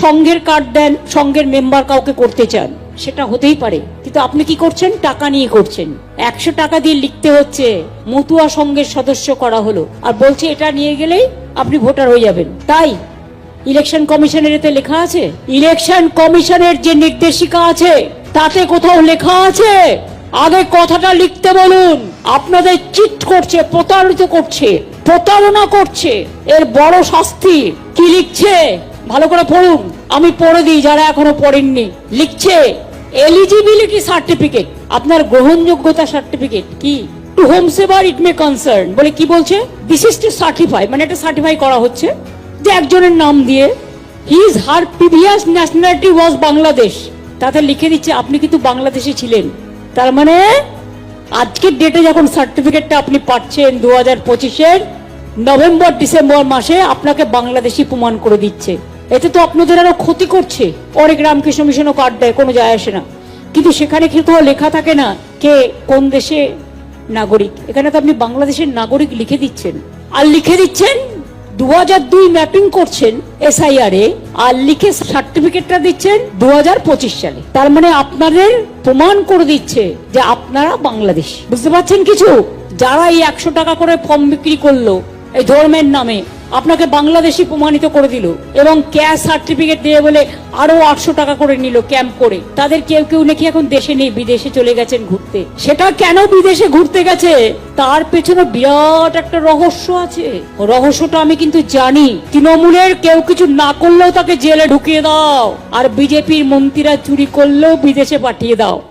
সংঘের কার্ড দেন সংঘের মেম্বার কাউকে করতে চান, সেটা হতেই পারে। কিন্তু আপনি কি করছেন? টাকা নিয়ে করছেন। একশো টাকা দিয়ে লিখতে হচ্ছে, মতুয়া সংঘের সদস্য করা হলো। আর বলছে, এটা নিয়ে গেলেই আপনি ভোটার হয়ে যাবেন। তাই ইলেকশন কমিশনের এতে লেখা আছে ইলেকশন কমিশনের যে নির্দেশিকা আছে, তাতে কোথাও লেখা আছে, আগে কথাটা লিখতে বলুন, আপনাদের চিট করছে, প্রতারিত করছে, প্রতারণা করছে, এর বড় শাস্তি কি লিখছে? ভালো করে পড়ুন। আমি পড়ে দিই, যারা এখনও পড়েননি। লিখছে এলিজিবিলিটি সার্টিফিকেট আপনার গ্রহণযোগ্যতা সার্টিফিকেট কি? To whom soever it may concern বলে কি বলছে? দিস ইজ টু সার্টিফাই মানে এটা সার্টিফাই করা হচ্ছে যে একজনের নাম দিয়ে his her previous nationality was Bangladesh তাতে লিখে দিচ্ছে, আপনি কিন্তু বাংলাদেশে ছিলেন। তার মানে আজকের ডেটে যখন সার্টিফিকেটটা আপনি পাচ্ছেন দু হাজার পঁচিশের নভেম্বর, ডিসেম্বর মাসে, আপনাকে বাংলাদেশি প্রমাণ করে দিচ্ছে। এতে তো আপনাদের আরও ক্ষতি করছে। অনেক রামকৃষ্ণ মিশনও কার্ড দেয়, কোনো যায় আসে না। কিন্তু সেখানে কিন্তু লেখা থাকে না কে কোন দেশে নাগরিক। এখানে তো আপনি বাংলাদেশের নাগরিক লিখে দিচ্ছেন। আর লিখে দিচ্ছেন দু হাজার দুই ম্যাপিং করছেন এসআইআর এ আর লিখে সার্টিফিকেটটা দিচ্ছেন দু হাজার পঁচিশ সালে। তার মানে আপনাদের প্রমাণ করে দিচ্ছে যে আপনারা বাংলাদেশ। বুঝতে পারছেন কিছু? যারা এই একশো টাকা করে ফর্ম বিক্রি করল, এই ধর্মের নামে আপনাকে বাংলাদেশি প্রমাণিত করে দিল এবং ক্যাশ সার্টিফিকেট দিয়ে বলে আরও আটশো টাকা করে নিল ক্যাম্প করে। তাদের কেউ কেউ নাকি এখন দেশে নেই, বিদেশে চলে গেছেন ঘুরতে। সেটা কেন বিদেশে ঘুরতে গেছে? তার পেছনে বিরাট একটা রহস্য আছে। রহস্যটা আমি কিন্তু জানি। তৃণমূলের কেউ কিছু না করলেও তাকে জেলে ঢুকিয়ে দাও। আর বিজেপির মন্ত্রীরা চুরি করলেও বিদেশে পাঠিয়ে দাও।